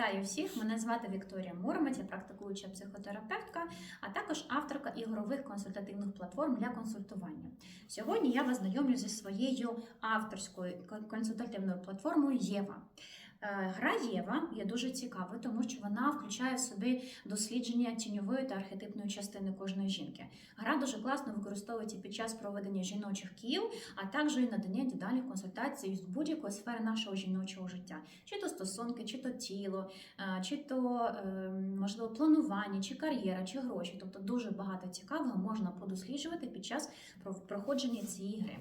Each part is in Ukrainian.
Вітаю всіх! Мене звати Вікторія Муромець, я практикуюча психотерапевтка, а також авторка ігрових консультативних платформ для консультування. Сьогодні я вас знайомлю зі своєю авторською консультативною платформою Єва. Е, Гра Єва є дуже цікавою, тому що вона включає в собі дослідження тіньової та архетипної частини кожної жінки. Гра дуже класно використовується під час проведення жіночих кіл, а також і надання індивідуальних консультацій з будь-якої сфери нашого жіночого життя чи то стосунки, чи то тіло, е, чи то е, можливо планування, чи кар'єра, чи гроші. Тобто дуже багато цікавого можна подосліджувати під час про- проходження цієї гри.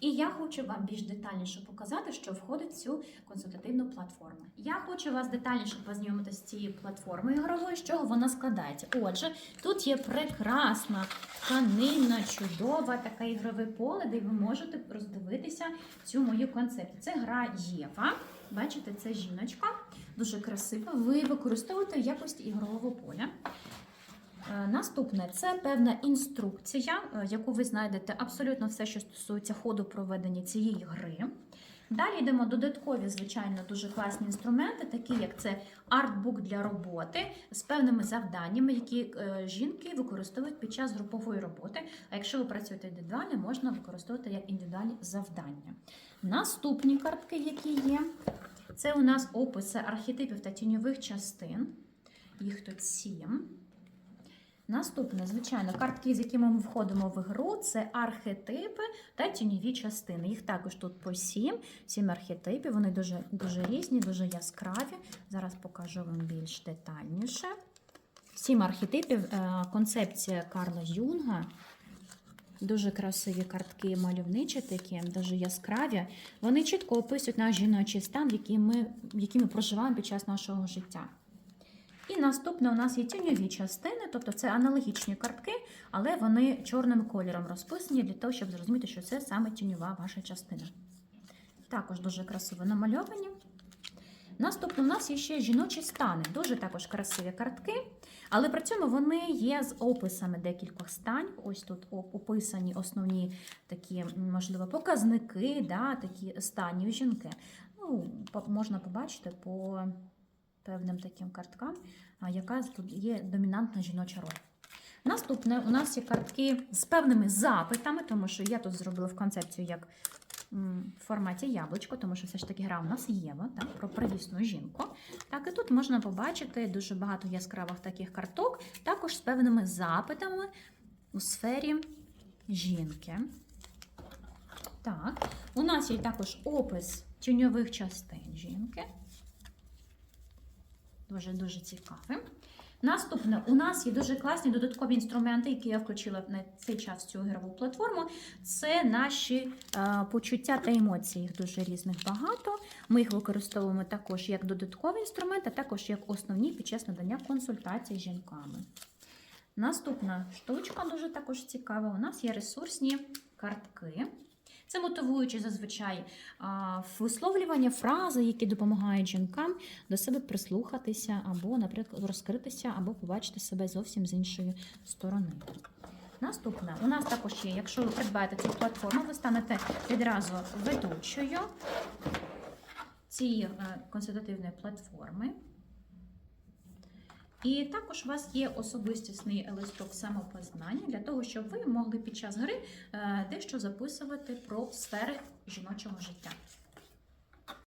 І я хочу вам більш детальніше показати, що входить в цю консультативну платформу. Я хочу вас детальніше познайомити з цією платформою ігровою, з чого вона складається. Отже, тут є прекрасна тканинна, чудова така ігрове поле, де ви можете роздивитися цю мою концепцію. Це гра Єва. Бачите, це жіночка, дуже красива. Ви використовуєте в якості ігрового поля. Е, Наступне це певна інструкція, е, яку ви знайдете абсолютно все, що стосується ходу проведення цієї гри. Далі йдемо додаткові, звичайно, дуже класні інструменти, такі як це артбук для роботи з певними завданнями, які е, жінки використовують під час групової роботи. А якщо ви працюєте індивідуально, можна використовувати як індивідуальні завдання. Наступні картки, які є, це у нас описи архетипів та тіньових частин. Їх тут сім. Наступне, звичайно, картки, з якими ми входимо в ігру, це архетипи та тіньові частини. Їх також тут по сім, сім архетипів. Вони дуже, дуже різні, дуже яскраві. Зараз покажу вам більш детальніше. Сім архетипів е, концепція Карла Юнга. Дуже красиві картки, мальовничі такі, дуже яскраві. Вони чітко описують наш жіночий стан, який ми, який ми проживаємо під час нашого життя. І наступне у нас є тіньові частини, тобто це аналогічні картки, але вони чорним кольором розписані для того, щоб зрозуміти, що це саме тіньова ваша частина. Також дуже красиво намальовані. Наступно у нас є ще жіночі стани, дуже також красиві картки, але при цьому вони є з описами декількох стань. Ось тут описані основні такі, можливо, показники, да, такі стані жінки. Ну, можна побачити по певним таким карткам, яка є домінантна жіноча роль. Наступне у нас є картки з певними запитами, тому що я тут зробила в концепцію як в форматі яблучко, тому що все ж таки гра у нас Єва, так, про привісну жінку. Так, і тут можна побачити дуже багато яскравих таких карток, також з певними запитами у сфері жінки. Так, у нас є також опис тіньових частин жінки. Дуже-дуже цікавим. Наступне, у нас є дуже класні додаткові інструменти, які я включила на цей час в цю ігрову платформу. Це наші е, почуття та емоції. Їх дуже різних багато. Ми їх використовуємо також як додаткові інструменти, а також як основні під час надання консультацій з жінками. Наступна штучка дуже також цікава. У нас є ресурсні картки. Це мотивуючі зазвичай висловлювання, фрази, які допомагають жінкам до себе прислухатися, або, наприклад, розкритися, або побачити себе зовсім з іншої сторони. Наступне, у нас також є, якщо ви придбаєте цю платформу, ви станете відразу ведучою цієї е, консультативної платформи. І також у вас є особистісний листок самопознання для того, щоб ви могли під час гри е, дещо записувати про сфери жіночого життя.